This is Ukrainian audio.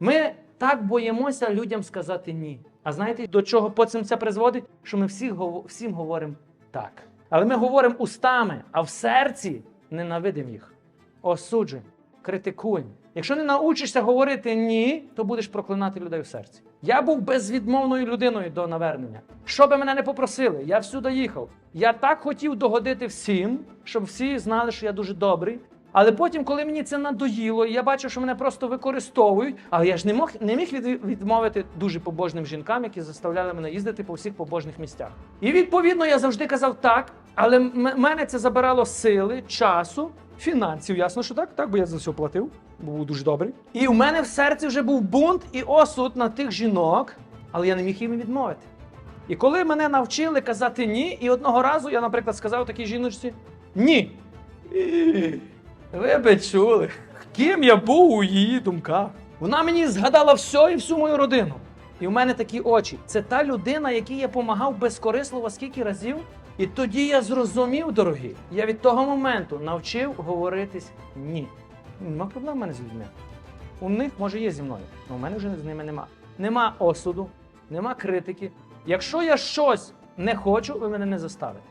Ми так боїмося людям сказати ні. А знаєте, до чого потім це призводить? Що ми всі, всім говоримо так. Але ми говоримо устами, а в серці ненавидимо їх, осуджуємо, критикуємо. Якщо не научишся говорити ні, то будеш проклинати людей в серці. Я був безвідмовною людиною до навернення. Що би мене не попросили, я всюди їхав. Я так хотів догодити всім, щоб всі знали, що я дуже добрий. Але потім, коли мені це надоїло, і я бачив, що мене просто використовують, але я ж не мог не міг відмовити дуже побожним жінкам, які заставляли мене їздити по всіх побожних місцях. І відповідно я завжди казав так, але мене це забирало сили, часу, фінансів. Ясно, що так, так, бо я за все платив, бо був дуже добрий. І в мене в серці вже був бунт і осуд на тих жінок, але я не міг їм відмовити. І коли мене навчили казати ні, і одного разу я, наприклад, сказав такій жіночці ні. Ви би чули, ким я був у її думках. Вона мені згадала все і всю мою родину. І в мене такі очі. Це та людина, якій я помагав безкорисливо скільки разів. І тоді я зрозумів, дорогі, я від того моменту навчив говоритись ні. Нема проблем в мене з людьми. У них може є зі мною, але у мене вже з ними нема. Нема осуду, нема критики. Якщо я щось не хочу, ви мене не заставите.